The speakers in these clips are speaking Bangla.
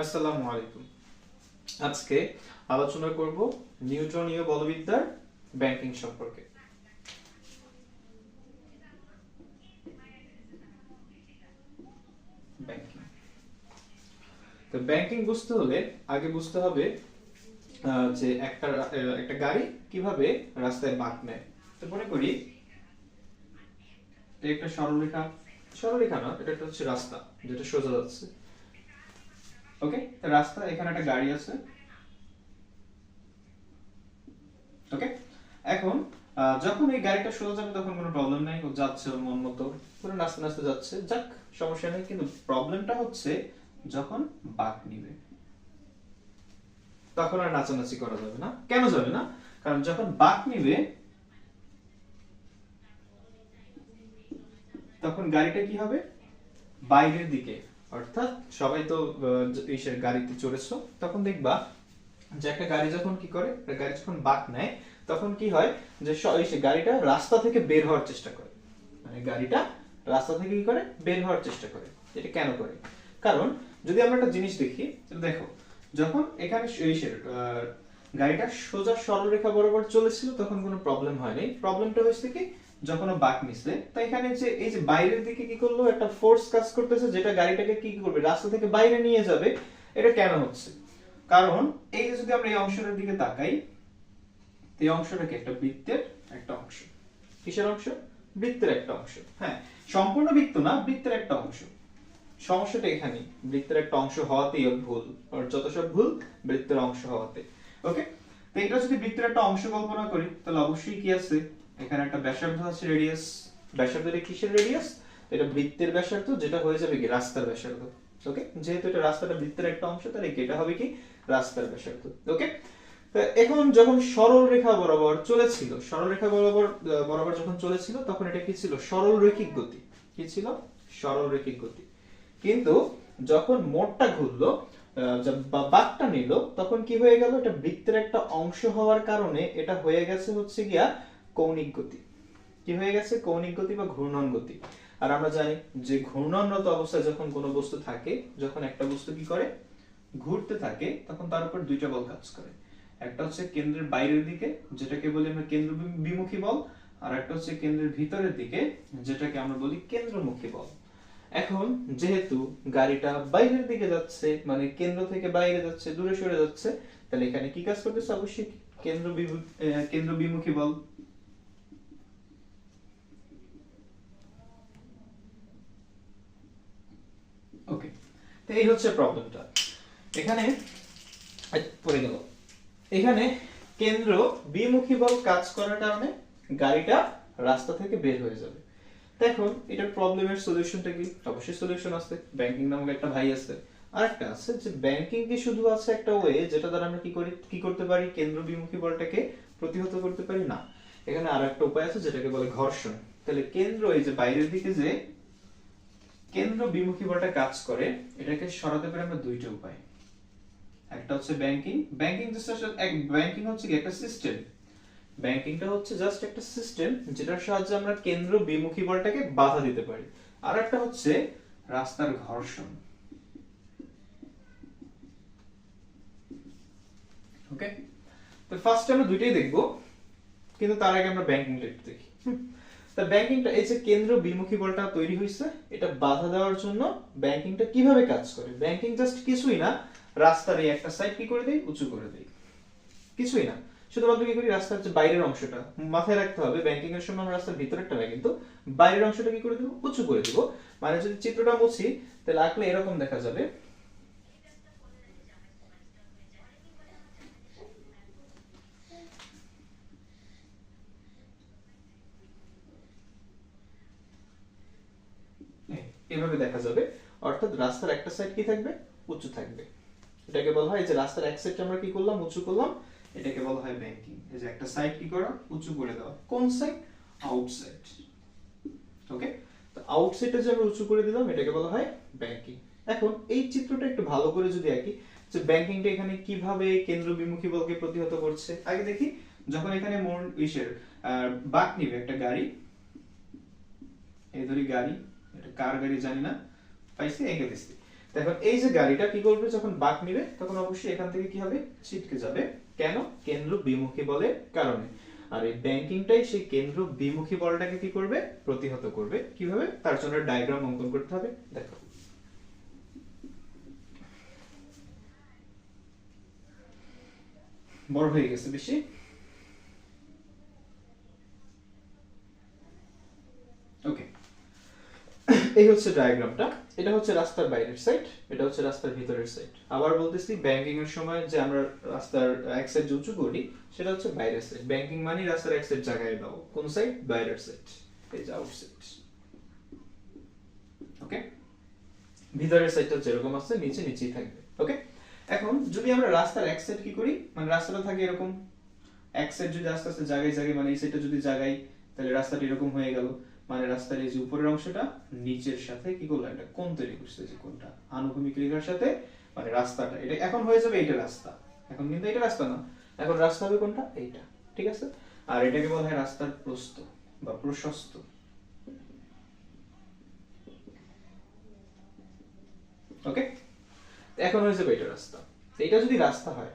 আসসালামু আলাইকুম। আজকে আলোচনা করব নিউটনীয় বলবিদ্যার ব্যাংকিং সম্পর্কে। তো ব্যাংকিং বুঝতে হলে আগে বুঝতে হবে যে একটা একটা গাড়ি কীভাবে রাস্তায় বাঁক নেয়। তো মনে করি একটা সরলরেখা। সরলরেখা না, এটা একটা হচ্ছে রাস্তা, যেটা সোজা যাচ্ছে। ওকে তো রাস্তা, এখানে একটা গাড়ি আছে। ওকে এখন যখন এই গাড়িটা সোজা যাবে, তখন কোনো প্রবলেম নাই, ও যাচ্ছে ওর মন মতো। পুরো নাচতে নাচতে যাচ্ছে। যাক, সমস্যা নেই, কিন্তু প্রবলেমটা হচ্ছে যখন বাঁক নিবে। তখন আর নাচানাচি করা যাবে না। কেন যাবে না? কারণ যখন বাঁক নিবে, তখন গাড়িটা কি হবে? বাইরের দিকে। অর্থাৎ সবাই তো ইসের গাড়িতে চড়েছো, তখন দেখবা যে একটা গাড়ি যখন কি করে গাড়ি যখন বাঁক নেয়, তখন কি হয় যে গাড়িটা রাস্তা থেকে বের হওয়ার চেষ্টা করে। মানে গাড়িটা রাস্তা থেকে কি করে? বের হওয়ার চেষ্টা করে। এটা কেন করে? কারণ যদি আমরা একটা জিনিস দেখি দেখো, যখন এখানে গাড়িটা সোজা সরলরেখা বরাবর চলেছিল, তখন কোনো প্রবলেম হয়নি। প্রবলেমটা হয়েছে কি যখন বাঁক নিছে তো এখানে যে এই যে বাইরের দিকে কি করল? একটা ফোর্স কাজ করতেছে যেটা গাড়িটাকে কি করবে? রাস্তা থেকে বাইরে নিয়ে যাবে। এটা কেন হচ্ছে? কারণ এই যে যদি আমরা এই অংশটার দিকে তাকাই, এই অংশটা কি একটা বৃত্তের একটা অংশ। কিসের অংশ? বৃত্তের একটা অংশ। হ্যাঁ সম্পূর্ণ বৃত্ত না, বৃত্তের একটা অংশ। সমস্যাটা এখানে, বৃত্তের একটা অংশ হওয়াতেই ভুল, ওর যত সব ভুল, বৃত্তের অংশ হওয়াতে। ওকে তো এটা যদি বৃত্তের একটা অংশ কল্পনা করি, তাহলে অবশ্যই কি আছে? এখানে একটা ব্যাসার্ধ আছে রেডিয়াস ব্যাসার্ধটা কিসের রেডিয়াস এটা বৃত্তের ব্যাসার্ধ যেটা হয়ে যাবে কি? রাস্তার ব্যাসার্ধ। ওকে যেহেতু এটা রাস্তাটা বৃত্তের একটা অংশ তাহলে এটা হবে কি? রাস্তার ব্যাসার্ধ। ওকে এখন যখন সরল রেখা বরাবর চলেছিল সরল রেখা বরাবর বরাবর যখন চলেছিল তখন এটা কি ছিল? সরল রৈখিক গতি। কি ছিল? সরল রৈখিক গতি। কিন্তু যখন মোড়টা ঘুরলো আহ, বা বাঁকটা নিল তখন কি হয়ে গেল? এটা বৃত্তের একটা অংশ হওয়ার কারণে এটা হয়ে গেছে হচ্ছে গিয়া কৌণিক গতি। কি হয়ে গেছে? কৌণিক গতি বা ঘূর্ণন গতি। আর আমরা জানি যে ঘূর্ণনরত অবস্থায় যখন কোনো বস্তু থাকে, যখন একটা বস্তু কি করে? ঘুরতে থাকে, তখন তার উপর দুইটা বল কাজ করে। একটা হচ্ছে কেন্দ্রের বাইরের দিকে, যেটাকে বলি আমরা কেন্দ্র বিমুখী বল, আর একটা হচ্ছে কেন্দ্রের ভিতরের দিকে, যেটাকে আমরা বলি কেন্দ্রমুখী বল। এখন যেহেতু গাড়িটা বাইরের দিকে যাচ্ছে মানে কেন্দ্র থেকে বাইরে যাচ্ছে, দূরে সরে যাচ্ছে, তাহলে এখানে কি কাজ করতেছে? অবশ্যই কেন্দ্র কেন্দ্র বিমুখী বল ওকে তো এই হচ্ছে প্রবলেমটা এখানে পড়ে গেল। এখানে কেন্দ্র বিমুখী বল কাজ করার কারণে গাড়িটা রাস্তা থেকে বের হয়ে যাবে। দেখুন, এটার প্রবলেমের সলিউশনটা কি? অবশ্যই সলিউশন আছে। ব্যাংকিং নামক একটা ভাই আছে। আরেকটা আছে যে ব্যাংকিং কি শুধু আছে একটা ওয়ে যেটা দ্বারা আমরা কি করি, কি করতে পারি? কেন্দ্র বিমুখী বলটাকে প্রতিহত করতে পারি? না। এখানে আর একটা উপায় আছে যেটাকে বলে ঘর্ষণ। তাহলে কেন্দ্র এই যে বাইরের দিকে যে কেন্দ্র বিমুখী বলটা কাজ করে, এটাকে সরাতে পারি আমরা দুইটা উপায়। একটা হচ্ছে ব্যাংকিং ব্যাংকিং এক ব্যাংকিং হচ্ছে কি একটা সিস্টেম ব্যাংকিংটা হচ্ছে জাস্ট একটা সিস্টেম যেটার সাহায্যে আমরা কেন্দ্র বিমুখী বলটাকে বাধা দিতে পারি। আর একটা হচ্ছে রাস্তার ঘর্ষণ। ওকে তো ফার্স্ট আমরা দুইটাই দেখব, কিন্তু তার আগে আমরা ব্যাংকিংটা একটু দেখি। তা ব্যাংকিংটা এই যে কেন্দ্র বিমুখী বলটা তৈরি হয়েছে, এটা বাধা দেওয়ার জন্য ব্যাংকিংটা কীভাবে কাজ করে? ব্যাংকিং জাস্ট কিছুই না, রাস্তার এই একটা সাইড কি করে দেয় উঁচু করে দেয় কিছুই না। শুধুমাত্র কি করি? রাস্তার যে বাইরের অংশটা, মাথায় রাখতে হবে ব্যাংকিং এর সময় আমরা রাস্তার ভিতরেরটা না, কিন্তু বাইরের অংশটা কি করে দেবো? উঁচু করে দিব। মানে যদি চিত্রটা মুছি, তাহলে আঁকলে এরকম দেখা যাবে। এই, এভাবে দেখা যাবে? অর্থাৎ রাস্তার একটা সাইড কি থাকবে? উঁচু থাকবে। এটাকে বলা হয় যে রাস্তার এক সাইড আমরা কি করলাম? উঁচু করলাম। এটাকে বলা হয় ব্যাংকিং এই যে একটা সাইড কি করা? উঁচু করে দেওয়া। কোন সাইড আউটসাইড ওকে তো আউটসাইডটা যে আমরা উঁচু করে দিলাম এটাকে বলা হয় ব্যাংকিং এখন এই চিত্রটা একটু ভালো করে যদি আঁকি যে ব্যাংকিংটা এখানে কীভাবে কেন্দ্র বিমুখী বলকে প্রতিহত করছে? আগে দেখি যখন এখানে মোড় ইসের বাঁক নিবে একটা গাড়ি এই ধরি গাড়ি এটা কার গাড়ি জানি না, পাইছি, এঁকে এই যে গাড়িটা কি করবে, যখন বাঁক নিবে, তখন অবশ্যই এখান থেকে কি হবে? ছিটকে যাবে। কেন? কেন্দ্র বিমুখী বলের কারণে। আর এই ব্যাংকিংটাই সেই কেন্দ্র বিমুখী বলটাকে কি করবে? প্রতিহত করবে। কীভাবে? তার জন্য ডায়াগ্রাম অঙ্কন করতে হবে। দেখো। বড় হয়ে গেছে বেশি ওকে এই হচ্ছে ডায়াগ্রামটা এটা হচ্ছে রাস্তার বাইরের সাইড এটা হচ্ছে রাস্তার ভিতরের সাইড আবার বলতেছি ব্যাংকিং এর সময় যে আমরা রাস্তার এক সাইড উঁচু করি, সেটা হচ্ছে বাইরের সাইড ব্যাংকিং মানে রাস্তার এক সাইড জায়গায় দাও। কোন সাইড বাইরের সাইড এই যে আউট সাইড ওকে ভিতরের সাইডটা যেরকম আছে, নিচে নিচেই থাকবে। ওকে এখন যদি আমরা রাস্তার এক সাইড কি করি? মানে রাস্তাটা থাকে এরকম। এক সাইড যদি আস্তে আস্তে জায়গায় জায়গায় মানে এই সাইডটা যদি জায়গায়, তাহলে রাস্তাটা এরকম হয়ে গেল। মানে রাস্তার এই যে উপরের অংশটা, নিচের সাথে কি করল? একটা কোণ তৈরি করছে যে কোনটা আনুভূমিক রেখার সাথে মানে রাস্তাটা। এটা এখন হয়ে যাবে এইটা রাস্তা। এখন কিন্তু এটা রাস্তা না। এখন রাস্তা হবে কোনটা? এইটা। ঠিক আছে? আর এটাকে বলা হয় রাস্তার প্রস্থ বা প্রশস্ত। ওকে? এখন হয়ে যাবে এটা রাস্তা। এটা যদি রাস্তা হয়,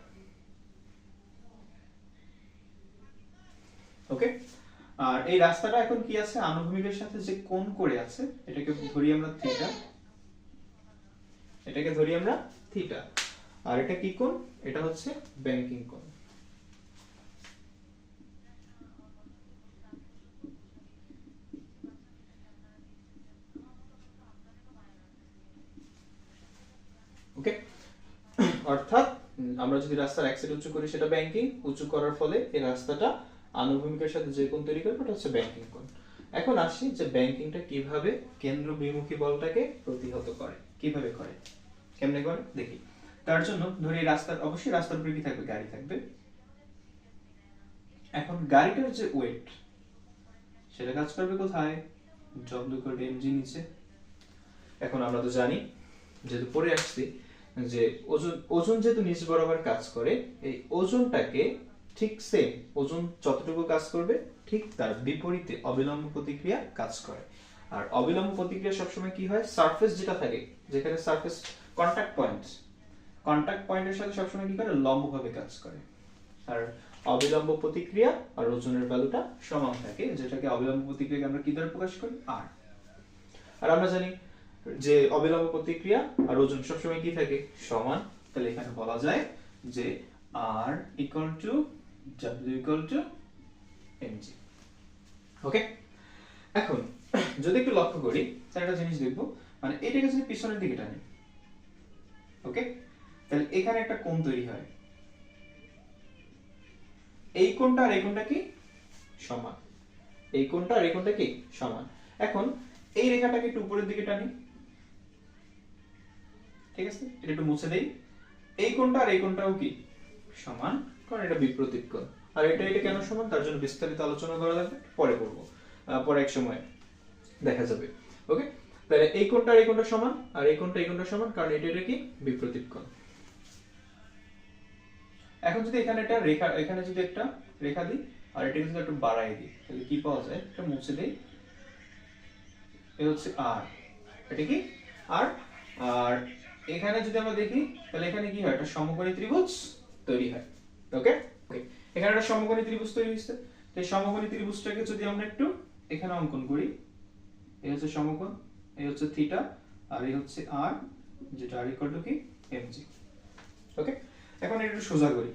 ওকে? আর এই রাস্তাটা এখন কি আছে? আনুভূমিকের সাথে যে কোণ করে আছে, এটাকে ধরি আমরা থিটা। এটাকে ধরি আমরা থিটা। আর এটা কি কোণ? এটা হচ্ছে ব্যাংকিং কোণ। ওকে অর্থাৎ, আমরা যদি রাস্তার এক সাইড উঁচু করি, সেটা ব্যাংকিং। উঁচু করার ফলে এই রাস্তাটা আনুভূমিকের সাথে যে কোণ তৈরি করবে, ওটা হচ্ছে ব্যাংকিং কোণ। এখন আসি যে ব্যাংকিংটা কীভাবে কেন্দ্র বিমুখী বলটাকে প্রতিহত করে, কীভাবে করে? কেমনে করে? দেখি। তার জন্য ধরি রাস্তার, অবশ্যই রাস্তার উপরে কি থাকবে? গাড়ি থাকবে। এখন গাড়িটার যে ওয়েট সেটা কাজ করবে কোথায়? জব্দ করবে এমজি নিচে। এখন আমরা তো জানি, যেহেতু পড়ে আসছি, যে ওজন ওজন যেহেতু নিচ বরাবর কাজ করে, এই ওজনটাকে ঠিক সেম ওজন যতটুকু কাজ করবে, ঠিক তার বিপরীতে অবিলম্ব প্রতিক্রিয়া কাজ করে। আর অবিলম্ব প্রতিক্রিয়া সবসময় কি হয়? সারফেস যেটা থাকে, যেখানে সারফেস কন্টাক্ট পয়েন্ট কন্টাক্ট পয়েন্টের সাথে সবসময় কি করে? লম্বভাবে কাজ করে। আর অবিলম্ব প্রতিক্রিয়া আর ওজনের ভ্যালুটা সমান থাকে, যেটাকে অবিলম্ব প্রতিক্রিয়াকে আমরা কি দ্বারা প্রকাশ করি? আর আর আমরা জানি যে অবিলম্ব প্রতিক্রিয়া আর ওজন সবসময় কি থাকে? সমান। তাহলে এখানে বলা যায় যে R equal to W equal to M G okay এখন, যদি একটু লক্ষ্য করি, তাহলে একটা জিনিস দেখব। মানে এটাকে যদি পিছনের দিকে টানি ওকে তাহলে এখানে একটা কোণ তৈরি হয়। এই কোণটা আর এই কোণটা কি? সমান। এই কোণটা আর এই কোণটা কি? সমান। এখন, এই রেখাটাকে একটু উপরের দিকে টানি। ঠিক আছে? এটা একটু মুছে দেই। এই কোণটা আর এই কোণটাও কি? সমান। কারণ এটা বিপরীত কোণ আর এটা এটা কেন সমান? তার জন্য বিস্তারিত আলোচনা করা লাগবে পরে করব। পরে এক সময় দেখা যাবে। ওকে তাহলে এই কোণটা আর এই কোণটা সমান, আর এই কোণটা এই কোণটা সমান, কারণ এটা এটা কি? বিপরীত কোণ এখন যদি এখানে একটা রেখা, এখানে যদি একটা রেখা দিই, আর এটা যদি একটু বাড়াই দিই, তাহলে কি পাওয়া যায়? এটা মুছে দেই। এ হচ্ছে আর এটা কি? আর আর এখানে যদি আমরা দেখি, তাহলে এখানে কি হয়? একটা সমকোণী ত্রিভুজ তৈরি হয়। ওকে ওকে এখানে একটা সমকোণী ত্রিভুজ তৈরি হয়েছে। তো এই সমকোণী ত্রিভুজটাকে যদি আমরা একটু এখানে অঙ্কন করি, এই হচ্ছে সমকোণ, এই হচ্ছে থিটা আর এই হচ্ছে আর যেটা আর ইকুয়াল টু কি? এমজি ওকে এখন একটু সোজা করি।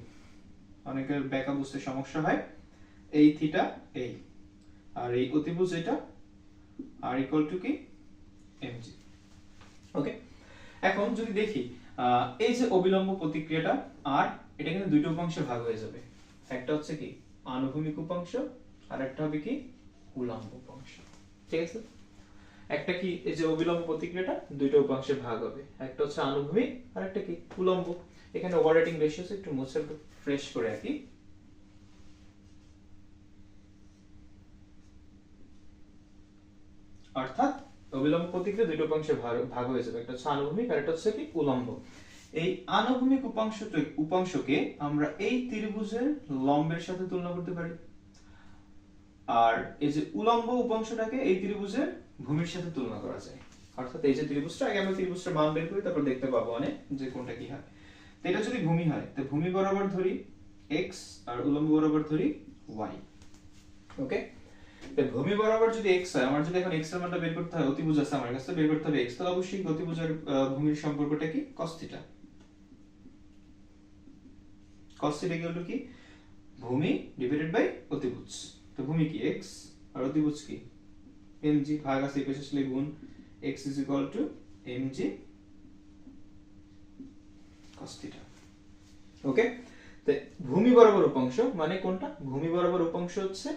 অনেকের ব্যাকআপ বুঝতে সমস্যা হয়। এই থিটা এই। আর এই অতিভুজ এটা আর ইকুয়াল টু কি? এমজি ওকে এখন যদি দেখি এই যে অবিলম্ব প্রতিক্রিয়াটা আর এটা কিন্তু দুইটা উপাংশে ভাগ হয়ে যাবে। একটা হচ্ছে কি আনুভূমিক উপাংশ, আর একটা হবে কি উলম্ব উপাংশ। ঠিক আছে? একটা কি এই যে অবিলম্ব প্রতিক্রিয়াটা দুইটা উপাংশে ভাগ হবে। একটা হচ্ছে আনুভূমিক, আর একটা কি উলম্ব। এখানে ওভাররেটিং রেশিও একটু মুছে একটু ফ্রেশ করে রাখি অর্থাৎ অবিলম্ব প্রতিক্রিয়া দুটো উপাংশে ভাগ ভাগ হয়ে যাবে। একটা হচ্ছে আনুভূমিক, আর একটা হচ্ছে কি উলম্ব। এই আনুভূমিক উপাংশ উপাংশকে আমরা এই ত্রিভুজের লম্বের সাথে তুলনা করতে পারি। আর এই যে উলম্ব উপাংশটাকে এই ত্রিভুজের ভূমির সাথে তুলনা করা যায়। অর্থাৎ এই যে ত্রিভুজটা আগে আমরা ত্রিভুজটার মান বের করি তারপর দেখতে পাবো মানে যে কোনটা কি হয়। তো এটা যদি ভূমি হয় তো ভূমি বরাবর ধরি x আর উলম্ব বরাবর ধরি y ওকে তো ভূমি বরাবর যদি x হয় আমার যদি এখন x এর মানটা বের করতে হয় অতিভুজ আছে আমার কাছে বের করতে হবে x তাহলে অবশ্যই আহ, ভূমির সম্পর্কটা কি? cos থিটা cos থিটা কি হলো কি? ভূমি ডিভাইডেড বাই অতিভুজ। তো ভূমি কি? x, আর অতিভুজ কি? mg ভাগ আছে এই পাশে আসলে গুণ x is equal to mg cos theta okay তো ভূমি বরাবর উপাংশ মানে কোনটা? ভূমি বরাবর উপাংশ হচ্ছে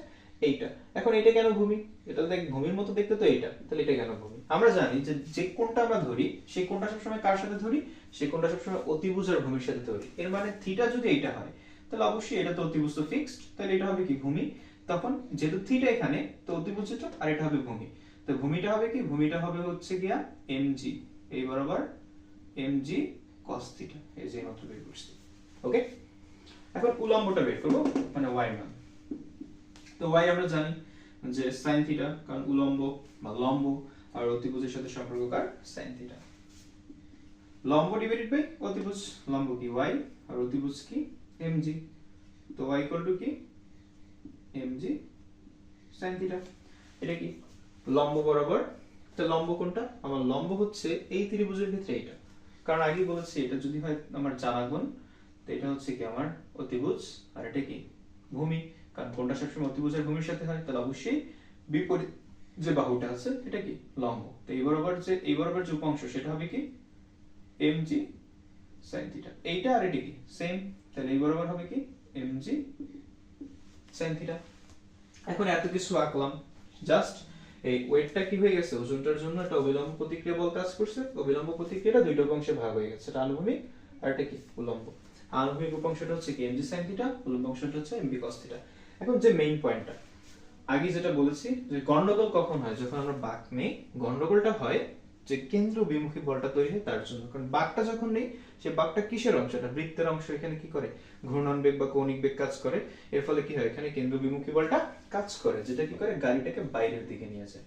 এইটা। এখন এটা কেন ভূমি? এটা দেখ, ভূমির মতো দেখতে তো এইটা। তাহলে এটা কেন ভূমি? আমরা জানি যে যে কোণটা আমরা ধরি, সেই কোণটা সবসময় কার সাথে ধরি? সেই কোনটা সবসময় অতিভুজ আর ভূমির সাথে তৈরি। এর মানে থিটা যদি এইটা হয়, তাহলে অবশ্যই এটা তো অতিভুজ তো ফিক্সড তাহলে এটা হবে কি ভূমি? তখন যেহেতু থিটা এখানে, তো অতিভুজ এটা আর এটা হবে ভূমি। তো ভূমিটা হবে কি? ভূমিটা হবে হচ্ছে গিয়া এমজি এই বরাবর এমজি cos থিটা এই যে মাত্র বের করছি। ওকে এখন উলম্বটা বের করব মানে y মান। তো y আমরা জানি যে sin থিটা কারণ উলম্ব বা লম্ব আর অতিভুজের সাথে সম্পর্ক কার? sin থিটা লম্ব ডিভাইডেড বাই অতিভুজ লম্ব কি? Y আর অতিভুজ কি? mg তো y ইকুয়াল টু কি? mg sin থিটা এটা কি? লম্ব বরাবর। তো লম্ব কোনটা? আমার লম্ব হচ্ছে এই ত্রিভুজের ক্ষেত্রে এটা কারণ আগেই বলেছি, এটা যদি হয় আমার জানা গুণ তো এটা হচ্ছে কি আমার অতিভুজ, আর এটা কি? ভূমি। কারণ কোনটা সবসময় অতিভুজের ভূমির সাথে হয়? তাহলে অবশ্যই বিপরীত যে বাহুটা আছে, এটা কি? লম্ব। তো এই বরাবর যে এই বরাবর যে উপাংশ, সেটা হবে কি? Mg sin থিটা এইটা আর এটা কি? সেম তাহলে এই বরাবর হবে কি? Mg sin থিটা এখন এত কিছু আঁকলাম। জাস্ট এই ওয়েটটা কি হয়ে গেছে? ওজনটার জন্য একটা অবিলম্ব প্রতিক্রিয়া বল কাজ করছে। অবিলম্ব প্রতিক্রিয়াটা দুইটা অংশে ভাগ হয়ে গেছে। এটা আনুভূমিক আর এটা কি? উলম্ব। আনুভূমিক উপাংশটা হচ্ছে কি? Mg sin থিটা উলম্ব অংশটা হচ্ছে mb cos থিটা এখন যে মেইন পয়েন্টটা আগে যেটা বলেছি যে গন্ডগোল কখন হয়? যখন আমরা বাক নেই গন্ডগোলটা হয় যে কেন্দ্র বিমুখী বলটা তৈরি হয়, তার জন্য। কারণ বাকটা যখন নেই, সে বাকটা কিসের অংশ? এটা বৃত্তের অংশ এখানে কি করে? ঘূর্ণন বেগ বা কৌণিক বেগ কাজ করে। এর ফলে কি হয়? এখানে কেন্দ্র বিমুখী বলটা কাজ করে, যেটা কি করে? গাড়িটাকে বাইরের দিকে নিয়ে যায়।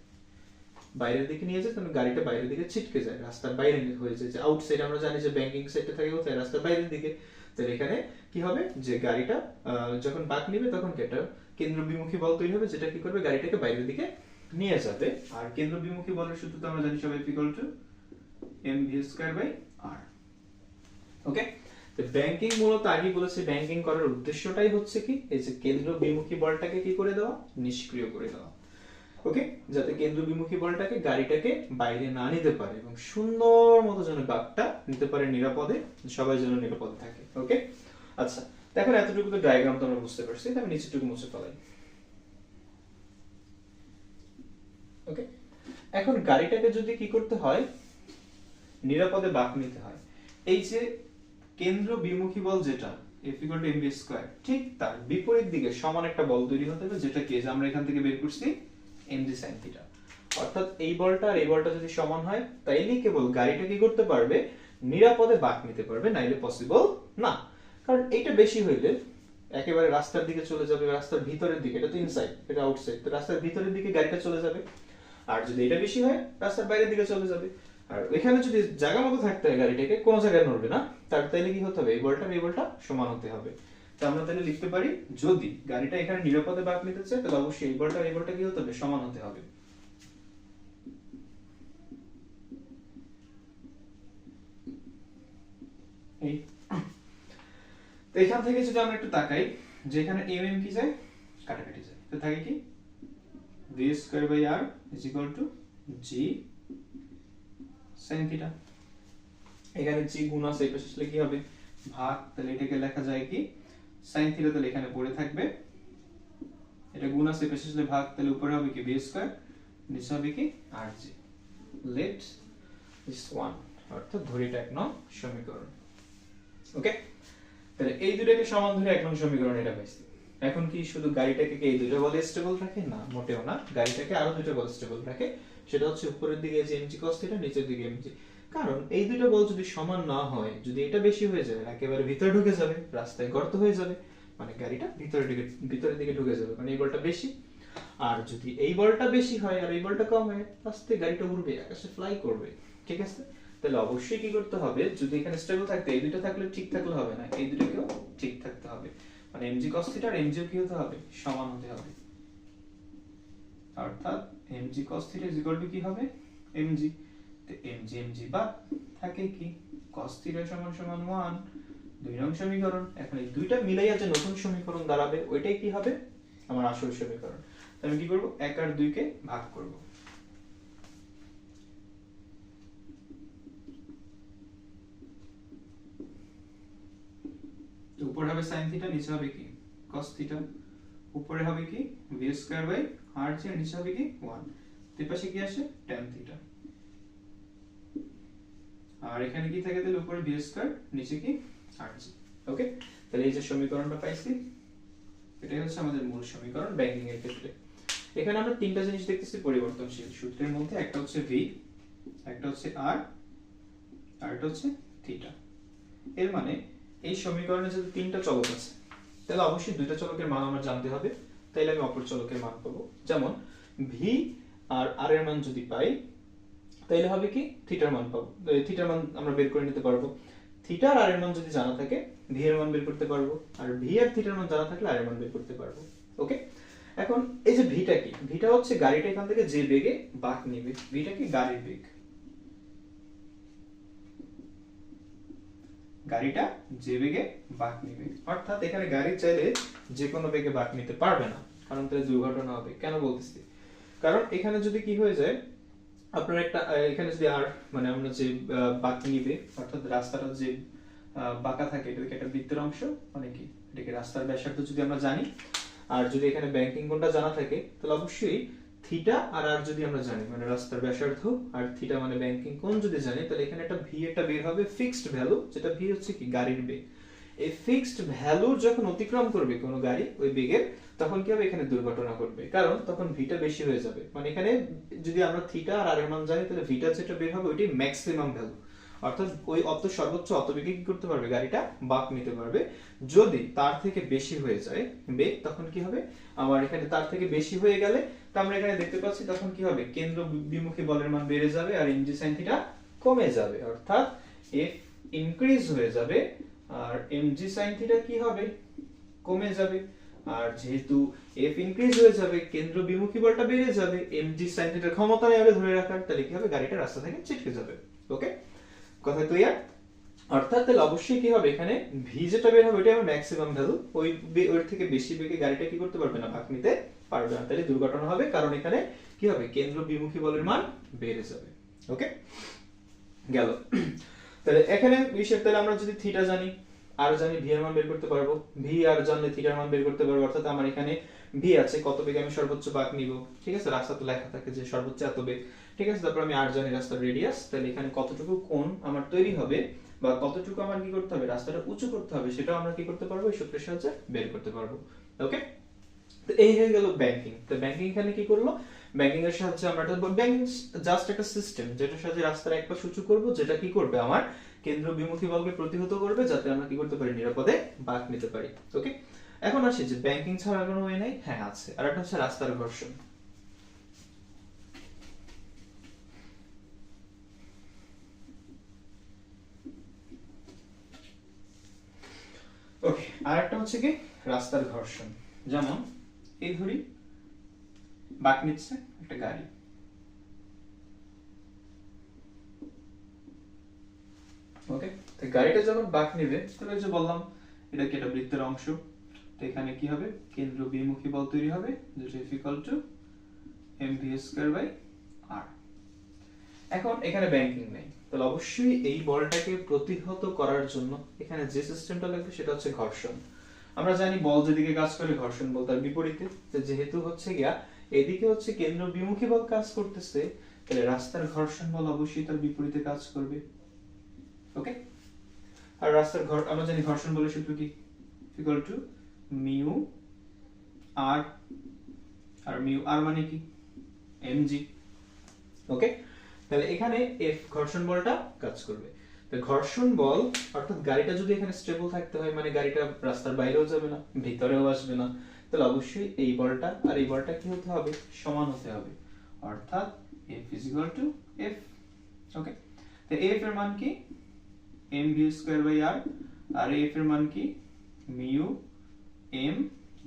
বাইরের দিকে নিয়ে যায় তখন গাড়িটা বাইরের দিকে ছিটকে যায়, রাস্তার বাইরে হয়ে যায়। যে আউটসাইড আমরা জানি যে ব্যাংকিং সাইডে থাকে কোথায় রাস্তার বাইরের দিকে। তো এখানে কি হবে? যে গাড়িটা যখন বাঁক নিবে, তখন কি একটা কেন্দ্র বিমুখী বল তৈরি হবে, যেটা কি করবে? গাড়িটাকে বাইরের দিকে নিয়ে যাবে। আর কেন্দ্র বিমুখী বলের সূত্র তো আমরা জানি সবাই equal to M V square by R okay তো ব্যাংকিং মূলত আগে বলেছে ব্যাংকিং করার উদ্দেশ্যটাই হচ্ছে কি? এই যে কেন্দ্র বিমুখী বলটাকে কি করে দেওয়া? নিষ্ক্রিয় করে দেওয়া। ওকে যাতে কেন্দ্র বিমুখী বলটাকে গাড়িটাকে বাইরে না নিতে পারে এবং সুন্দর মতো যেন বাঘটা নিতে পারে নিরাপদে, সবাই যেন নিরাপদে থাকে। ওকে আচ্ছা দেখো এতটুকু তো ডায়াগ্রাম তো আমরা বুঝতে পারছি তাহলে নিচেটুকু মুছে ফেলাই ওকে এখন গাড়িটাকে যদি কি করতে হয়? নিরাপদে বাঁক নিতে হয়। এই যে কেন্দ্র বিমুখী বল যেটা ঠিক তার বিপরীত দিকে সমান একটা বল তৈরি হতে হবে, যেটা কি? আমরা এখান থেকে বের করছি mg sin থিটা অর্থাৎ এই বলটা আর এই বলটা যদি সমান হয় তাইলেই কেবল গাড়িটা কি করতে পারবে? নিরাপদে বাঁক নিতে পারবে, নাইলে পসিবল না। কারণ এইটা বেশি হইলে একেবারে রাস্তার দিকে চলে যাবে, রাস্তার ভিতরের দিকে, এটা তো ইনসাইড এটা আউটসাইড তো রাস্তার ভিতরের দিকে গাড়িটা চলে যাবে। আর যদি এটা বেশি হয়, রাস্তার বাইরের দিকে চলে যাবে। আর এখানে যদি জায়গা মতো থাকতে হয় গাড়িটাকে, কোনো জায়গায় নড়বে না। তার তাইলে কি হতে হবে? এই বলটা এই বলটা সমান হতে হবে। তো আমরা তাহলে লিখতে পারি, যদি গাড়িটা এখানে নিরাপদে বাঁক নিতে চায় তাহলে অবশ্যই এই বলটা এই বলটা কি হতে হবে? সমান হতে হবে। তো এখান থেকে যদি আমরা একটু তাকাই যে এখানে এম এম কি যায়? কাটাকাটি যায়। তো থাকে কি? V square by R is equal to G sin theta এখানে জি গুণ আছে, এই পাশে কি হবে? ভাগ, তাহলে এটাকে লেখা যায় কি? sin থিটা তাহলে এখানে পড়ে থাকবে। এটা গুণ আছে, এই পাশে ভাগ, তাহলে উপরে হবে কি? বি স্কয়ার নিচে হবে কি? R G let this one অর্থাৎ ধরিটা এক নং সমীকরণ। ওকে তাহলে এই দুটাকে সমান ধরে এক নং সমীকরণ এটা পাইছি। এখন কি শুধু গাড়িটাকে এই দুটো বলে স্টেবল রাখে? না, মোটেও না। গাড়িটাকে আরও দুটো বল স্টেবল রাখে। সেটা হচ্ছে উপরের দিকে যে এমজি cos থিটা নিচের দিকে এমজি কারণ এই দুটো বল যদি সমান না হয়, যদি এটা বেশি হয়ে যায়, একেবারে ভিতরে ঢুকে যাবে, রাস্তায় গর্ত হয়ে যাবে মানে গাড়িটা ভিতরের দিকে ভিতরের দিকে ঢুকে যাবে মানে এই বলটা বেশি। আর যদি এই বলটা বেশি হয় আর এই বলটা কম হয়, আস্তে গাড়িটা উড়বে, আকাশে ফ্লাই করবে, ঠিক আছে? তাহলে অবশ্যই কি করতে হবে? যদি এখানে স্টেবল থাকতে, এই দুটো থাকলে ঠিক থাকলে হবে না, এই দুটোকেও ঠিক থাকতে হবে। মানে এমজি কস থিটা আর এমজিও কি হতে হবে, সমান হতে হবে। অর্থাৎ এমজি ইকুয়াল টু কি হবে? এমজি তো এমজি এমজি বা থাকে কি? কস থিটা সমান সমান 1 দুই নং সমীকরণ। এখন এই দুইটা মিলাই আছে নতুন সমীকরণ দাঁড়াবে, ওইটাই কি হবে? আমার আসল সমীকরণ। আমি কি করব? এক আর দুই কে ভাগ করব। উপরে হবে sin থিটা নিচে হবে কি? cos থিটা উপরে হবে কি? v square by r G আর নিচে হবে কি? 1 তো পাশে কি আসে? tan থিটা আর এখানে কি থাকে তাহলে? উপরে v স্কয়ার নিচে কি? r জি ওকে তাহলে এই যে সমীকরণটা পাইছি, এটাই হচ্ছে আমাদের মূল সমীকরণ ব্যাংকিং এর ক্ষেত্রে। এখানে আমরা তিনটা জিনিস দেখতেছি, পরিবর্তনশীল সূত্রের মধ্যে। একটা হচ্ছে v, একটা হচ্ছে আর একটা হচ্ছে থিটা এর মানে এই সমীকরণে যদি তিনটা চলক আছে, তাহলে অবশ্যই দুইটা চলকের মান আমার জানতে হবে, তাইলে আমি অপর চলকের মান পাবো যেমন ভি আর আর এর মান যদি পাই, তাইলে হবে কি? থিটার মান পাবো। থিটার মান আমরা বের করে নিতে পারব। থিটা আর আর এর মান যদি জানা থাকে ভি এর মান বের করতে পারব। আর ভি আর থিটার মান জানা থাকলে আর এর মান বের করতে পারব। ওকে? এখন এই যে ভিটা কি? ভিটা হচ্ছে গাড়িটা এখান থেকে যে বেগে বাঁক নিবে। ভিটা কি? গাড়ির বেগ। গাড়িটা যে বেগে বাঁক নিবে। অর্থাৎ এখানে গাড়ি চাইলে যে কোনো বেগে বাঁক নিতে পারবে না। কারণ তাহলে দুর্ঘটনা হবে। কেন বলতেছি? কারণ এখানে যদি কি হয়ে যায়, আপনার একটা এখানে যদি আর মানে আমরা যে বাঁক নিবে, অর্থাৎ রাস্তাটা যে বাঁকা থাকে এটাকে একটা বৃত্তের অংশ মানে কি? এটাকে রাস্তার ব্যাসার্ধ যদি আমরা জানি, আর যদি এখানে ব্যাংকিং কোনটা জানা থাকে, তাহলে অবশ্যই থিটা আর আর যদি আমরা জানি মানে রাস্তার ব্যাসার্ধ, আর থিটা মানে ব্যাংকিং কোণ যদি জানি, তাহলে এখানে একটা ভি একটা বের হবে ফিক্সড ভ্যালু যেটা ভি হচ্ছে কি, গাড়ির বেগ। এই ফিক্সড ভ্যালু যখন অতিক্রম করবে কোনো গাড়ি ওই বেগের, তখন কি হবে? এখানে দুর্ঘটনা ঘটবে। কারণ তখন ভিটা বেশি হয়ে যাবে। মানে এখানে যদি আমরা থিটা আর আর মান জানি, তাহলে ভিটা যেটা বের হবে, ওইটাই ম্যাক্সিমাম ভ্যালু অর্থাৎ ওই অত সর্বোচ্চ অত বেগে কি করতে পারবে? গাড়িটা বাঁক নিতে পারবে। যদি তার থেকে বেশি হয়ে যায় বেগ, তখন কি হবে? আমার এখানে তার থেকে বেশি হয়ে গেলে তা আমরা এখানে দেখতে পাচ্ছি তখন কি হবে? কেন্দ্র বিমুখী বলের মান বেড়ে যাবে আর এমজি সাইন থিটা কমে যাবে। অর্থাৎ এফ ইনক্রিজ হয়ে যাবে আর এমজি সাইন থিটা কি হবে? কমে যাবে। আর যেহেতু এফ ইনক্রিজ হয়ে যাবে, কেন্দ্র বিমুখী বলটা বেড়ে যাবে এমজি সাইন থিটার ক্ষমতা নেই ধরে রাখার, তাহলে কি হবে? গাড়িটা রাস্তা থেকে ছিটকে যাবে। ওকে? কথা ক্লিয়ার অর্থাৎ তাহলে অবশ্যই কি হবে? এখানে ভি যেটা বের হবে ওটা আমার ম্যাক্সিমাম ভ্যালু ওই ওর থেকে বেশি বেগে গাড়িটা কি করতে পারবে না? বাঁক নিতে পারবে না। তাহলে দুর্ঘটনা হবে, কারণ এখানে কি হবে? কেন্দ্র বিমুখী বলের মান বেড়ে যাবে। ওকে? গেল। তাহলে এখানে বিষয় তাহলে আমরা যদি থিটা জানি আর জানি ভি এর মান বের করতে পারব। ভি আর জানলে থিটার মান বের করতে পারব, অর্থাৎ আমার এখানে ভি আছে, কত বেগে আমি সর্বোচ্চ বাঁক নিব? ঠিক আছে? রাস্তা তো লেখা থাকে যে সর্বোচ্চ এত বেগ। ঠিক আছে? তারপর আমি আর জানি, রাস্তার রেডিয়াস তাহলে এখানে কতটুকু কোণ আমার তৈরি হবে বা কতটুকু আমার কি করতে হবে? রাস্তাটা উঁচু করতে হবে, সেটাও আমরা কি করতে পারব? এই সূত্রের সাহায্যে বের করতে পারব। ওকে? এই হয়ে গেল ব্যাংকিং তো ব্যাংকিং এখানে কি করল? ব্যাংকিং এর সাহায্যে আমরা ব্যাংকিং জাস্ট একটা সিস্টেম যেটার সাহায্যে রাস্তার এক পাশ উঁচু করব, যেটা কি করবে? আমার কেন্দ্র বিমুখী বলকে প্রতিহত করবে, যাতে আমরা কি করতে পারি? নিরাপদে বাঁক নিতে পারি। ওকে এখন আসি যে ব্যাংকিং ছাড়া কোনো ওয়ে নাই? হ্যাঁ আছে। আর একটা হচ্ছে রাস্তার ঘর্ষণ। ওকে আর একটা হচ্ছে কি? রাস্তার ঘর্ষণ। যেমন এই ধরি, বাঁক নিচ্ছে একটা গাড়ি। ওকে তো গাড়িটা যখন বাঁক নেবে, তাহলে যে বললাম, এটা কি একটা বৃত্তের অংশ? তো এখানে কি হবে? কেন্দ্র বিমুখী বল তৈরি হবে, যেটা equal to M V square by R এখন এখানে ব্যাংকিং নেই। তাহলে অবশ্যই এই বলটাকে প্রতিহত করার জন্য এখানে যে সিস্টেমটা লাগবে সেটা হচ্ছে ঘর্ষণ। আমরা জানি বল যেদিকে কাজ করে, ঘর্ষণ বল তার বিপরীতে। যেহেতু হচ্ছে গিয়া এদিকে হচ্ছে কেন্দ্র বিমুখী বল কাজ করতেছে, তাহলে রাস্তার ঘর্ষণ বল অবশ্যই তার বিপরীতে কাজ করবে। ওকে আর রাস্তার ঘর, আমরা জানি ঘর্ষণ বলের সূত্র কি? ইকুয়াল টু মিউ আর আর মিউ আর মানে কি? এমজি ওকে তাহলে এখানে এফ ঘর্ষণ বলটা কাজ করবে। ঘর্ষণ বল, অর্থাৎ গাড়িটা যদি এখানে স্টেবল থাকতে হয় মানে গাড়িটা রাস্তার বাইরেও যাবে না, ভিতরেও আসবে না, তাহলে অবশ্যই এই বলটা আর এই বলটা কি হতে হবে? সমান হতে হবে। অর্থাৎ F is equal to F okay তো এফ এর মান কি? M V square by R R F এর মান কি? Mu M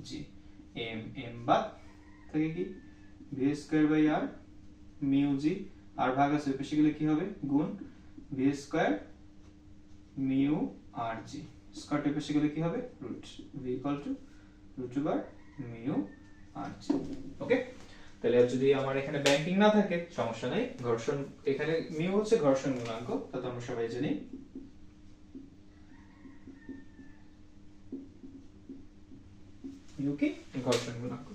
G M M বা থেকে কি? V square by R mu G R ভাগ আছে পেশে গেলে কি হবে? গুণ V square mu R G. Square টেপে গেলে কি হবে? Root V equal to root over mu R G. Okay তাহলে যদি আমার এখানে ব্যাংকিং না থাকে, সমস্যা নেই। ঘর্ষণ, এখানে মিউ হচ্ছে ঘর্ষণ গুণাঙ্ক। তা তো আমরা সবাই জানি মিউ কি? ঘর্ষণ গুণাঙ্ক।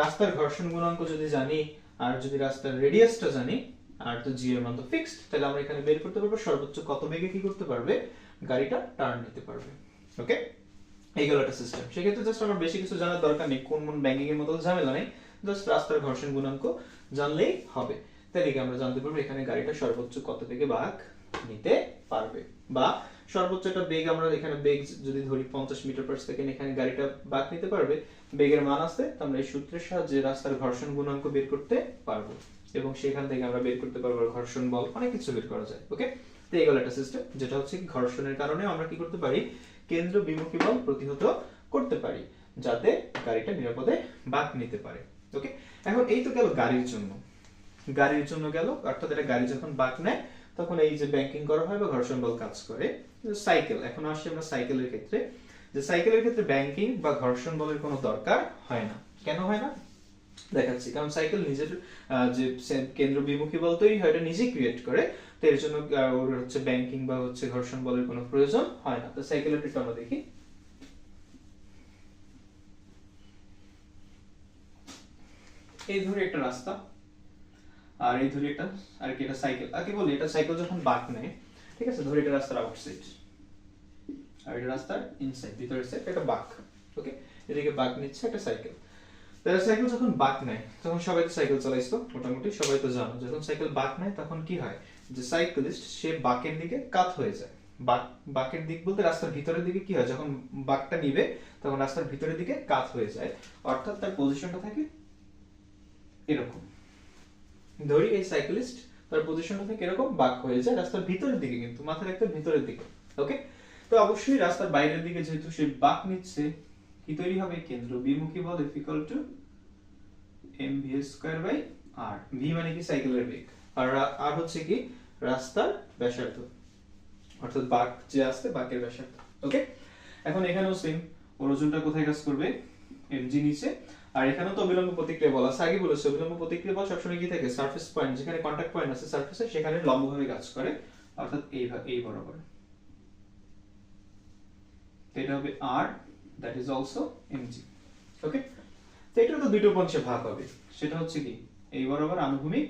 রাস্তার ঘর্ষণ গুণাঙ্ক যদি জানি, আর যদি রাস্তার রেডিয়াসটা জানি আর তো জি এর মান তো ফিক্সড তাহলে আমরা এখানে বের করতে পারব সর্বোচ্চ কত বেগে কি করতে পারবে, গাড়িটা টার্ন নিতে পারবে ওকে এই গেল একটা সিস্টেম সেক্ষেত্রে জাস্ট আমার বেশি কিছু জানার দরকার নেই, কোন কোন ব্যাংকিং এর মতো ঝামেলা নেই জাস্ট রাস্তার ঘর্ষণ গুণাঙ্ক জানলেই হবে। তাহলে কি আমরা জানতে পারব এখানে গাড়িটা সর্বোচ্চ কত বেগে বাঘ নিতে পারবে, বা সর্বোচ্চ একটা বেগ আমরা এখানে বেগ যদি ধরি পঞ্চাশ মিটার পার সেকেন্ড এখানে গাড়িটা বাঘ নিতে পারবে, বেগের মান আছে, তো আমরা এই সূত্রের সাহায্যে রাস্তার ঘর্ষণ গুণাঙ্ক বের করতে পারব। এবং সেখান থেকে আমরা বের করতে পারব ঘর্ষণ বল। অনেক কিছু বের করা যায় ওকে তো এই গেল একটা সিস্টেম যেটা হচ্ছে ঘর্ষণের কারণে আমরা কি করতে পারি? কেন্দ্র বিমুখী বল প্রতিহত করতে পারি, যাতে গাড়িটা নিরাপদে বাঁক নিতে পারে ওকে এখন এই তো গেল গাড়ির জন্য। গাড়ির জন্য গেল, অর্থাৎ এটা গাড়ি যখন বাঁক নেয়, তখন এই যে ব্যাংকিং করা হয় বা ঘর্ষণ বল কাজ করে সাইকেল এখন আসছি আমরা সাইকেলের ক্ষেত্রে। যে সাইকেলের ক্ষেত্রে ব্যাংকিং বা ঘর্ষণ বলের কোনো দরকার হয় না। কেন হয় না? দেখাচ্ছি। কারণ সাইকেল নিজের যে কেন্দ্র বিমুখী বল তৈরি হয়, এটা নিজেই ক্রিয়েট করে। তো এর জন্য ওর হচ্ছে ব্যাংকিং বা হচ্ছে ঘর্ষণ বলের কোনো প্রয়োজন হয় না। তো সাইকেলের একটু আমরা দেখি। এই ধরে একটা রাস্তা, আর এই ধরে একটা, আর কি এটা সাইকেল। আর কি বলি, এটা সাইকেল যখন বাঁক নেয়, ঠিক আছে? ধরে এটা রাস্তার আউটসাইড আর এটা রাস্তার ইনসাইড ভিতরের সাইড এটা বাঁক। ওকে এদিকে বাঁক নিচ্ছে একটা সাইকেল। তাহলে সাইকেল যখন বাঁক নেয়, তখন সবাই তো সাইকেল চালাইছো মোটামুটি সবাই তো জানো। যখন সাইকেল বাঁক নেয়, তখন কি হয়? যে সাইকেলিস্ট সে বাঁকের দিকে কাত হয়ে যায়। বাঁক, বাঁকের দিক বলতে রাস্তার ভিতরের দিকে কি হয়? যখন বাঁকটা নিবে, তখন রাস্তার ভিতরের দিকে কাত হয়ে যায়। অর্থাৎ তার পজিশনটা থাকে এরকম। ধরি এই সাইকেলিস্ট তার পজিশনটা থেকে এরকম, বাঁক হয়ে যায় রাস্তার ভিতরের দিকে কিন্তু, মাথার একটা ভিতরের দিকে ওকে তো অবশ্যই রাস্তার বাইরের দিকে যেহেতু সে বাঁক নিচ্ছে কি তৈরি হবে? কেন্দ্র বিমুখী বল equal to M V square by R V মানে কি? সাইকেলের বেগ। আর আর হচ্ছে কি? রাস্তার ব্যাসার্ধ। অর্থাৎ বাঁক যে আসছে, বাঁকের ব্যাসার্ধ। ওকে এখন এখানেও সেম ওর ওজনটা কোথায় কাজ করবে? এম জি নিচে। আর এখানেও তো অবিলম্ব প্রতিক্রিয়া বল আছে। আগে বলেছে, অবিলম্ব প্রতিক্রিয়া বল সবসময় কি থাকে? সারফেস পয়েন্ট যেখানে কন্টাক্ট পয়েন্ট আছে সারফেসে সেখানে লম্বভাবে কাজ করে। অর্থাৎ এই এই বরাবর। এটা হবে R that is also M G okay তো এটা তো দুটো অংশে ভাগ হবে। সেটা হচ্ছে কি? এই বরাবর আনুভূমিক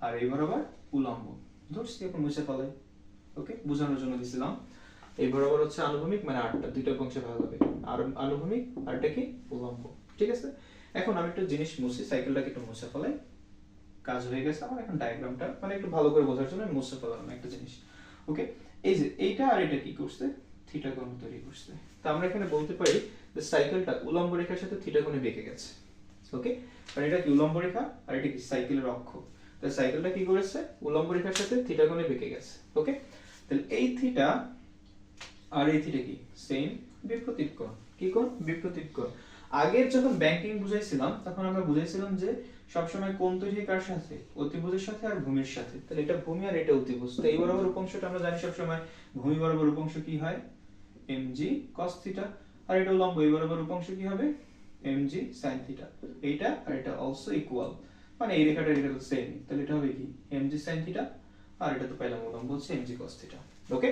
আর এই বরাবর উলম্ব। ধরছি এখন মুছে ফেলাই। ওকে বোঝানোর জন্য দিছিলাম। এই বরাবর হচ্ছে আনুভূমিক মানে আটটা, দুইটা অংশে ভাগ হবে। আর আনুভূমিক আর এটা কি? উলম্ব। ঠিক আছে? এখন আমি একটা জিনিস মুছি, সাইকেলটাকে একটু মুছে ফেলাই। কাজ হয়ে গেছে আমার এখন ডায়াগ্রামটা মানে একটু ভালো করে বোঝার জন্য আমি মুছে ফেলাম একটা জিনিস। ওকে এই যে, এইটা আর এটা কি করছে? থিটা কোণ তৈরি করছে। তো আমরা এখানে বলতে পারি যে সাইকেলটা উলম্ব রেখার সাথে থিটা কোণে বেঁকে গেছে। ওকে কারণ এটা কি উলম্ব রেখা? আর এটা কি সাইকেলের অক্ষ? তাহলে সাইকেলটা কি করেছে? উলম্ব রেখার সাথে থিটা কোণে বেঁকে গেছে। ওকে তাহলে এই থিটা আর এই থিটা কি? সেম বিপরীত কোণ। কি কোণ? বিপরীত কোণ। আগের যখন ব্যাংকিং বুঝাইছিলাম, তখন আমরা বুঝাইছিলাম যে সবসময় কোন তৈরি কার সাথে? অতিভুজের সাথে আর ভূমির সাথে। তাহলে এটা ভূমি আর এটা অতিভুজ। তো এই বরাবর উপাংশটা আমরা জানি সবসময় ভূমি বরাবর উপাংশ কি হয়? Mg cos থিটা আর এটা উলম্ব এই বরাবর উপাংশ কি হবে? mg sin থিটা এইটা আর এটা অলসো ইকুয়াল মানে এই রেখাটা এটা তো সেম তাহলে এটা হবে কি? mg sin থিটা আর এটা তো পেলাম উলম্ব হচ্ছে mg cos থিটা ওকে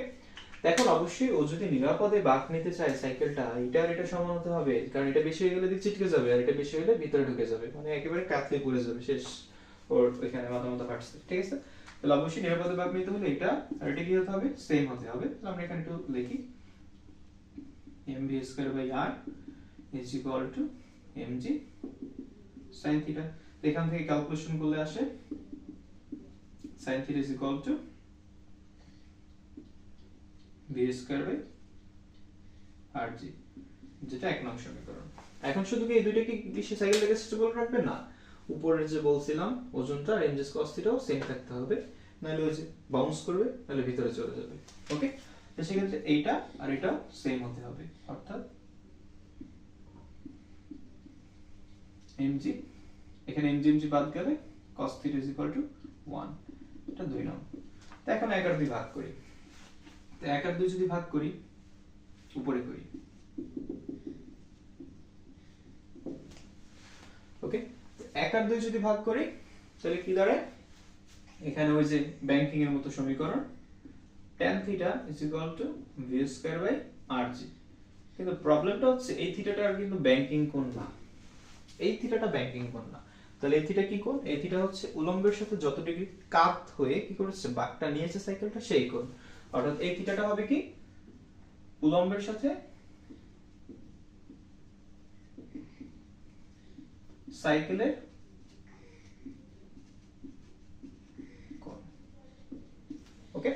এখন অবশ্যই ও যদি নিরাপদে বাঁক নিতে চায় সাইকেলটা এটা আর এটা সমান হতে হবে। কারণ এটা বেশি হয়ে গেলে দিক ছিটকে যাবে, আর এটা বেশি হলে ভিতরে ঢুকে যাবে। মানে একেবারে কাতলে পড়ে যাবে, শেষ। ওর ওইখানে মাথা মাথা ফাটছে। ঠিক আছে? তাহলে অবশ্যই নিরাপদে বাঁক নিতে হলে এটা, আর এটা কি হতে হবে? সেম হতে হবে। আমরা এখানে একটু লিখি। Mv square by r is equal to mg sin theta এখান থেকে ক্যালকুলেশন করলে আসে, sin theta is equal to v square by rg যেটা এক নং সমীকরণ। এখন শুধু কি এই দুইটা কি বিশ্বে সাইকেলটাকে স্টেবল রাখবে? না। উপরের যে বলছিলাম, ওজনটা রেঞ্জেস কস্টিটাও সেম থাকতে হবে। নাহলে ওই যে বাউন্স করবে নাহলে ভিতরে চলে যাবে। ওকে তো সেক্ষেত্রে এইটা আর এটাও সেম হতে হবে, অর্থাৎ এমজি এখানে এমজি এমজি বাদ গেলে cos theta is equal to 1 এটা দুই নম্বর তো এখন এক আর দুই ভাগ করি। তো এক আর দুই যদি ভাগ করি, উপরে করি। ওকে এক আর দুই যদি ভাগ করি, তাহলে কি দাঁড়ায়? এখানে ওই যে ব্যাংকিং এর মতো সমীকরণ tan theta is equal to V square by R G কিন্তু প্রবলেমটা হচ্ছে এই থিটাটা কিন্তু ব্যাংকিং কোণ না। এই থিটাটা ব্যাংকিং কোণ না। তাহলে এই থিটা কি কোণ? এই থিটা হচ্ছে উলম্বের সাথে যত ডিগ্রি কাত হয়ে কি করেছে বাঁকটা নিয়েছে সাইকেলটা সেই কোণ। অর্থাৎ এই থিটাটা হবে কি? উলম্বের সাথে সাইকেলের কোণ ওকে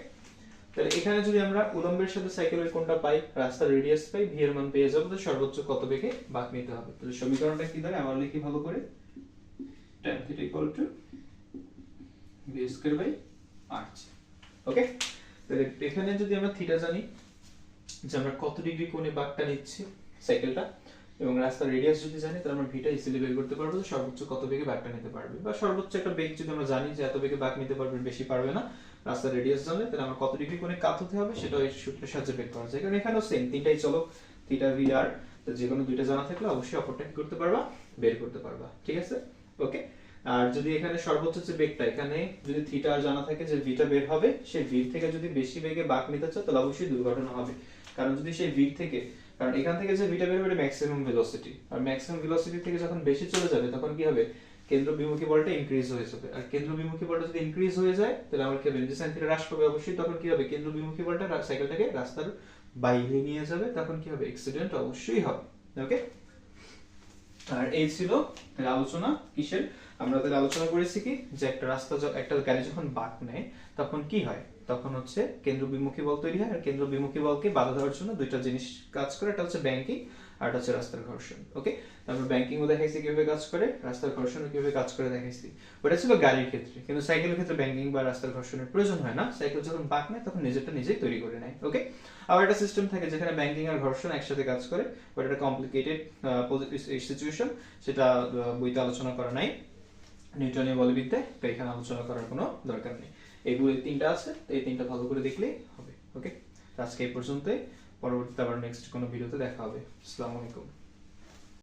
তাহলে এখানে যদি আমরা উলম্বের সাথে সাইকেলের পাই, রাস্তার রেডিয়াস পাই ভি এর মান পেয়ে যাব তো সর্বোচ্চ কত বেগে বাঁক নিতে হবে? তাহলে সমীকরণটা কি লিখি ভালো করে tan theta equal to v square by r ওকে তাহলে এখানে যদি আমরা থিটা জানি, যে আমরা কত ডিগ্রি কোণে বাঁকটা নিচ্ছি সাইকেলটা এবং রাস্তার রেডিয়াস যদি জানি, তাহলে আমরা ভিটা ইজিলি বের করতে পারব সর্বোচ্চ কত বেগে বাঁকটা নিতে পারবে? বা সর্বোচ্চ একটা বেগ যদি আমরা জানি যে এত বেগে বাঁক নিতে পারবে, বেশি পারবে না রাস্তার রেডিয়াস জানলে, তাহলে আমরা কত ডিগ্রি কোণে কাত হতে হবে সেটা এই সূত্রের সাহায্যে বের করা যায়। কারণ এখানেও সেম তিনটাই চলো। থিটা ভি আর তো যে কোনো দুইটা জানা থাকলে অবশ্যই অপরটা কি করতে পারবা, বের করতে পারবা। ঠিক আছে? ওকে আর যদি এখানে সর্বোচ্চ যে বেগটা, এখানে যদি থিটা আর জানা থাকে যে ভিটা বের হবে, সেই ভির থেকে যদি বেশি বেগে বাঁক নিতে চাও, তাহলে অবশ্যই দুর্ঘটনা হবে। কারণ যদি সেই ভির থেকে, কারণ এখান থেকে যে ভিটা বের হবে ম্যাক্সিমাম ভেলোসিটি আর ম্যাক্সিমাম ভেলোসিটি থেকে যখন বেশি চলে যাবে, তখন কি হবে? কেন্দ্র বিমুখী বলটা ইনক্রিজ হয়ে যাবে। আর কেন্দ্র বিমুখী বলটা যদি ইনক্রিজ হয়ে যায়, তাহলে আমার কি হবে যে সাইন থিটা হ্রাস পাবে অবশ্যই, তখন কি হবে? কেন্দ্র বিমুখী বলটা সাইকেলটাকে রাস্তার বাইরে নিয়ে যাবে, তখন কি হবে? অ্যাক্সিডেন্ট অবশ্যই হবে। ওকে আর এই ছিল আলোচনা কিসের? আমরা তাহলে আলোচনা করেছি কি? যে একটা রাস্তা একটা গাড়ি যখন বাঁক নেয়, তখন কি হয়? তখন হচ্ছে কেন্দ্র বিমুখী বল তৈরি হয়, আর কেন্দ্র বিমুখী বলকে বাধা দেওয়ার জন্য দুইটা জিনিস কাজ করে একটা হচ্ছে ব্যাংকিং আর হচ্ছে রাস্তার ঘর্ষণ ওকে তারপর ব্যাংকিং ও দেখাইছি কীভাবে কাজ করে, রাস্তার ঘর্ষণ কীভাবে কাজ করে দেখাইছি। ওটা ছিল গাড়ির ক্ষেত্রে, কিন্তু সাইকেলের ক্ষেত্রে ব্যাংকিং বা রাস্তার ঘর্ষণের প্রয়োজন হয় না। সাইকেল যখন বাঁক নেয়, তখন নিজেরটা নিজেই তৈরি করে নেয় ওকে আবার একটা সিস্টেম থাকে যেখানে ব্যাংকিং আর ঘর্ষণ একসাথে কাজ করে ওটা একটা কমপ্লিকেটেড সিচুয়েশন সেটা বইতে আলোচনা করা নাই। নিউটনীয় বলবিদ্যায় তো এখানে আলোচনা করার কোনো দরকার নেই। এগুলো এই তিনটা আছে এই তিনটা ভালো করে দেখলেই হবে ওকে আজকে এই পর্যন্তই। পরবর্তীতে আবার নেক্সট কোনো ভিডিওতে দেখা হবে। আসসালামু আলাইকুম।